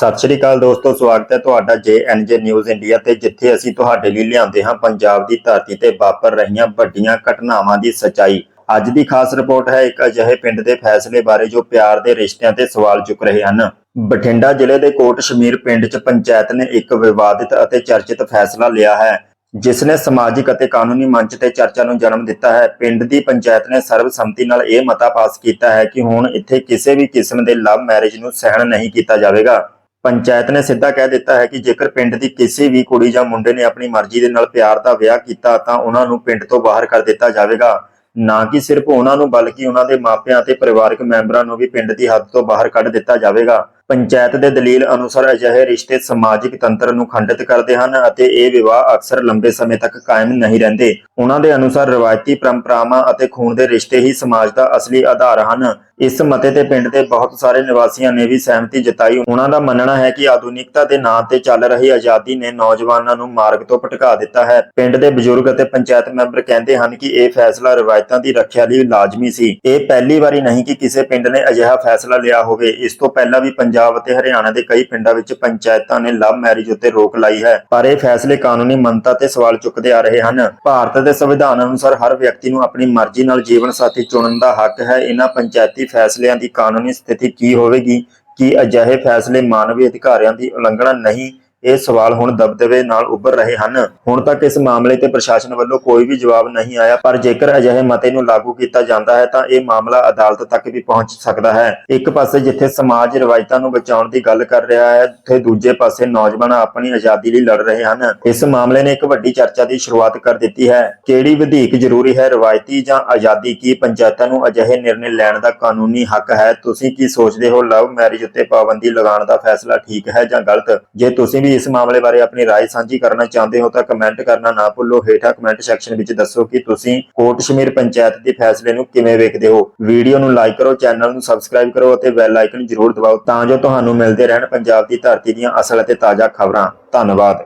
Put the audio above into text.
ਸਤਿ ਸ਼੍ਰੀ ਅਕਾਲ ਦੋਸਤੋ, ਸਵਾਗਤ ਹੈ ਤੁਹਾਡਾ JNJ ਨਿਊਜ਼ ਇੰਡੀਆ ਤੇ, ਜਿੱਥੇ ਅਸੀਂ ਤੁਹਾਡੇ ਲਈ ਲਿਆਉਂਦੇ ਹਾਂ ਪੰਜਾਬ ਦੀ ਧਰਤੀ ਤੇ ਵਾਪਰ ਰਹੀਆਂ ਵੱਡੀਆਂ ਘਟਨਾਵਾਂ ਦੀ ਸਚਾਈ। ਅੱਜ ਦੀ ਖਾਸ ਰਿਪੋਰਟ ਹੈ ਇੱਕ ਅਜਿਹੇ ਪਿੰਡ ਦੇ ਫੈਸਲੇ ਬਾਰੇ ਜੋ ਪਿਆਰ ਦੇ ਰਿਸ਼ਤਿਆਂ ਤੇ ਸਵਾਲ ਚੁੱਕ ਰਹੇ ਹਨ। ਬਠਿੰਡਾ ਜ਼ਿਲ੍ਹੇ ਦੇ ਕੋਟ ਸ਼ਮੀਰ ਪਿੰਡ 'ਚ ਪੰਚਾਇਤ ਨੇ ਇੱਕ ਵਿਵਾਦਿਤ ਅਤੇ ਚਰਚਿਤ ਫੈਸਲਾ ਲਿਆ ਹੈ, ਜਿਸ ਨੇ ਸਮਾਜਿਕ ਅਤੇ ਕਾਨੂੰਨੀ ਮੰਚ ਤੇ ਚਰਚਾ ਨੂੰ ਜਨਮ ਦਿੱਤਾ ਹੈ। ਪਿੰਡ ਦੀ ਪੰਚਾਇਤ ਨੇ ਸਰਬਸੰਮਤੀ ਨਾਲ ਇਹ ਮਤਾ ਪਾਸ ਕੀਤਾ ਹੈ ਕਿ ਹੁਣ ਇੱਥੇ ਕਿਸੇ ਵੀ ਕਿਸਮ ਦੇ ਲਵ ਮੈਰਿਜ ਨੂੰ ਸਹਿਣ ਨਹੀਂ ਕੀਤਾ ਜਾਵੇਗਾ। ਪੰਚਾਇਤ ਨੇ ਸਿੱਧਾ ਕਹਿ ਦਿੱਤਾ ਹੈ ਕਿ ਜੇਕਰ ਪਿੰਡ ਦੀ ਕਿਸੇ ਵੀ ਕੁੜੀ ਜਾਂ ਮੁੰਡੇ ਨੇ ਆਪਣੀ ਮਰਜ਼ੀ ਦੇ ਨਾਲ ਪਿਆਰ ਦਾ ਵਿਆਹ ਕੀਤਾ ਤਾਂ ਉਹਨਾਂ ਨੂੰ ਪਿੰਡ ਤੋਂ ਬਾਹਰ ਕਰ ਦਿੱਤਾ ਜਾਵੇਗਾ। ਨਾ ਕਿ ਸਿਰਫ ਉਹਨਾਂ ਨੂੰ, ਬਲਕਿ ਉਹਨਾਂ ਦੇ ਮਾਪਿਆਂ ਅਤੇ ਪਰਿਵਾਰਕ ਮੈਂਬਰਾਂ ਨੂੰ ਵੀ ਪਿੰਡ ਦੀ ਹੱਦ ਤੋਂ ਬਾਹਰ ਕੱਢ ਦਿੱਤਾ ਜਾਵੇਗਾ। ਪੰਚਾਇਤ ਦੇ ਦਲੀਲ ਅਨੁਸਾਰ ਅਜਿਹੇ ਰਿਸ਼ਤੇ ਸਮਾਜਿਕ ਤੰਤਰ ਨੂੰ ਖੰਡਿਤ ਕਰਦੇ ਹਨ ਅਤੇ ਇਹ ਵਿਵਾਹ ਅਕਸਰ ਲੰਬੇ ਸਮੇਂ ਤੱਕ ਕਾਇਮ ਨਹੀਂ ਰਹਿੰਦੇ। ਉਹਨਾਂ ਦੇ ਅਨੁਸਾਰ ਰਵਾਇਤੀ ਪਰੰਪਰਾਵਾਂ ਅਤੇ ਖੂਨ ਦੇ ਰਿਸ਼ਤੇ ਹੀ ਸਮਾਜ ਦਾ ਅਸਲੀ ਆਧਾਰ ਹਨ। ਇਸ ਮਤੇ ਤੇ ਪਿੰਡ ਦੇ ਬਹੁਤ ਸਾਰੇ ਨਿਵਾਸੀਆਂ ਨੇ ਵੀ ਸਹਿਮਤੀ ਜਤਾਈ। ਉਹਨਾਂ ਦਾ ਮੰਨਣਾ ਹੈ ਕਿ ਆਧੁਨਿਕਤਾ ਦੇ ਨਾਂ ਤੇ ਚੱਲ ਰਹੀ ਆਜ਼ਾਦੀ ਨੇ ਨੌਜਵਾਨਾਂ ਨੂੰ ਮਾਰਗ ਤੋਂ ਭਟਕਾ ਦਿੱਤਾ ਹੈ। ਪਿੰਡ ਦੇ ਬਜ਼ੁਰਗ ਅਤੇ ਪੰਚਾਇਤ ਮੈਂਬਰ ਕਹਿੰਦੇ ਹਨ ਕਿ ਇਹ ਫੈਸਲਾ ਰਵਾਇਤਾਂ ਦੀ ਰੱਖਿਆ ਲਈ ਲਾਜ਼ਮੀ ਸੀ। ਇਹ ਪਹਿਲੀ ਵਾਰੀ ਨਹੀਂ ਕਿ ਕਿਸੇ ਪਿੰਡ ਨੇ ਅਜਿਹਾ ਫੈਸਲਾ ਲਿਆ ਹੋਵੇ। ਇਸ ਤੋਂ ਪਹਿਲਾਂ ਵੀ ਪੰਜਾਬ ਅਤੇ ਹਰਿਆਣਾ ਦੇ ਕਈ ਪਿੰਡਾਂ ਵਿੱਚ ਪੰਚਾਇਤਾਂ ਨੇ ਲਵ ਮੈਰਿਜ ਉੱਤੇ ਰੋਕ ਲਾਈ ਹੈ। ਪਰ ਇਹ ਫੈਸਲੇ ਕਾਨੂੰਨੀ ਮੰਨਤਾ ਤੇ ਸਵਾਲ ਚੁੱਕਦੇ ਆ ਰਹੇ ਹਨ। ਭਾਰਤ ਦੇ ਸੰਵਿਧਾਨ ਅਨੁਸਾਰ ਹਰ ਵਿਅਕਤੀ ਨੂੰ ਆਪਣੀ ਮਰਜ਼ੀ ਨਾਲ ਜੀਵਨ ਸਾਥੀ ਚੁਣਨ ਦਾ ਹੱਕ ਹੈ। ਇਹਨਾਂ ਪੰਚਾਇਤੀ ਫੈਸਲਿਆਂ ਦੀ ਕਾਨੂੰਨੀ ਸਥਿਤੀ ਕੀ ਹੋਵੇਗੀ? ਕੀ ਅਜਿਹੇ ਫੈਸਲੇ ਮਾਨਵੀ ਅਧਿਕਾਰਾਂ ਦੀ ਉਲੰਘਣਾ ਨਹੀਂ ਇਹ ਸਵਾਲ ਹੁਣ ਦਬਦਬੇ ਨਾਲ ਉੱਭਰ ਰਹੇ ਹਨ। ਹੁਣ ਤੱਕ ਇਸ ਮਾਮਲੇ ਤੇ ਪ੍ਰਸ਼ਾਸਨ ਵੱਲੋਂ ਕੋਈ ਵੀ ਜਵਾਬ ਨਹੀਂ ਆਇਆ, ਪਰ ਜੇਕਰ ਅਜਿਹੇ ਮਤੇ ਨੂੰ ਲਾਗੂ ਕੀਤਾ ਜਾਂਦਾ ਹੈ, ਤਾਂ ਇਹ ਮਾਮਲਾ ਅਦਾਲਤ ਤੱਕ ਵੀ ਪਹੁੰਚ ਸਕਦਾ ਹੈ। ਇੱਕ ਪਾਸੇ ਜਿੱਥੇ ਸਮਾਜ ਰਵਾਇਤਾਂ ਨੂੰ ਬਚਾਉਣ ਦੀ ਗੱਲ ਕਰ ਰਿਹਾ ਹੈ, ਉੱਥੇ ਦੂਜੇ ਪਾਸੇ ਨੌਜਵਾਨ ਆਪਣੀ ਆਜ਼ਾਦੀ ਲਈ ਲੜ ਰਹੇ ਹਨ। ਇਸ ਮਾਮਲੇ ਨੇ ਇੱਕ ਵੱਡੀ ਚਰਚਾ ਦੀ ਸ਼ੁਰੂਆਤ ਕਰ ਦਿੱਤੀ ਹੈ। ਕਿਹੜੀ ਵਧੇਕ ਜ਼ਰੂਰੀ ਹੈ, ਰਵਾਇਤੀ ਜਾਂ ਆਜ਼ਾਦੀ ਕੀ? ਪੰਚਾਇਤਾਂ ਨੂੰ ਅਜਿਹੇ ਨਿਰਣੇ ਲੈਣ ਦਾ ਕਾਨੂੰਨੀ ਹੱਕ ਹੈ। ਤੁਸੀਂ ਕੀ ਸੋਚਦੇ ਹੋ? ਲਵ ਮੈਰਿਜ ਉੱਤੇ ਪਾਬੰਦੀ ਲਗਾਉਣ ਦਾ ਫੈਸਲਾ ਠੀਕ ਹੈ ਜਾਂ ਗਲਤ? ਜੇ ਤੁਸੀਂ ਵੀ ਵੀ ਇਸ ਮਾਮਲੇ ਬਾਰੇ ਆਪਣੀ رائے ਸਾਂਝੀ ਕਰਨਾ ਚਾਹੁੰਦੇ ਹੋ ਤਾਂ ਕਮੈਂਟ ਕਰਨਾ ਨਾ ਭੁੱਲੋ ਹੇਠਾਂ ਕਮੈਂਟ ਸੈਕਸ਼ਨ ਵਿੱਚ ਦੱਸੋ ਕਿ ਤੁਸੀਂ ਕੋਟ ਸ਼ਮੀਰ ਪੰਚਾਇਤ ਦੇ ਫੈਸਲੇ ਨੂੰ ਕਿਵੇਂ ਵੇਖਦੇ ਹੋ ਵੀਡੀਓ ਨੂੰ ਲਾਈਕ ਕਰੋ ਚੈਨਲ ਨੂੰ ਸਬਸਕ੍ਰਾਈਬ ਕਰੋ ਅਤੇ ਬੈਲ ਆਈਕਨ ਜ਼ਰੂਰ ਦਬਾਓ ਤਾਂ ਜੋ ਤੁਹਾਨੂੰ ਮਿਲਦੇ ਰਹਿਣ ਪੰਜਾਬ ਦੀ ਧਰਤੀ ਦੀਆਂ ਅਸਲ ਅਤੇ ਤਾਜ਼ਾ ਖਬਰਾਂ ਧੰਨਵਾਦ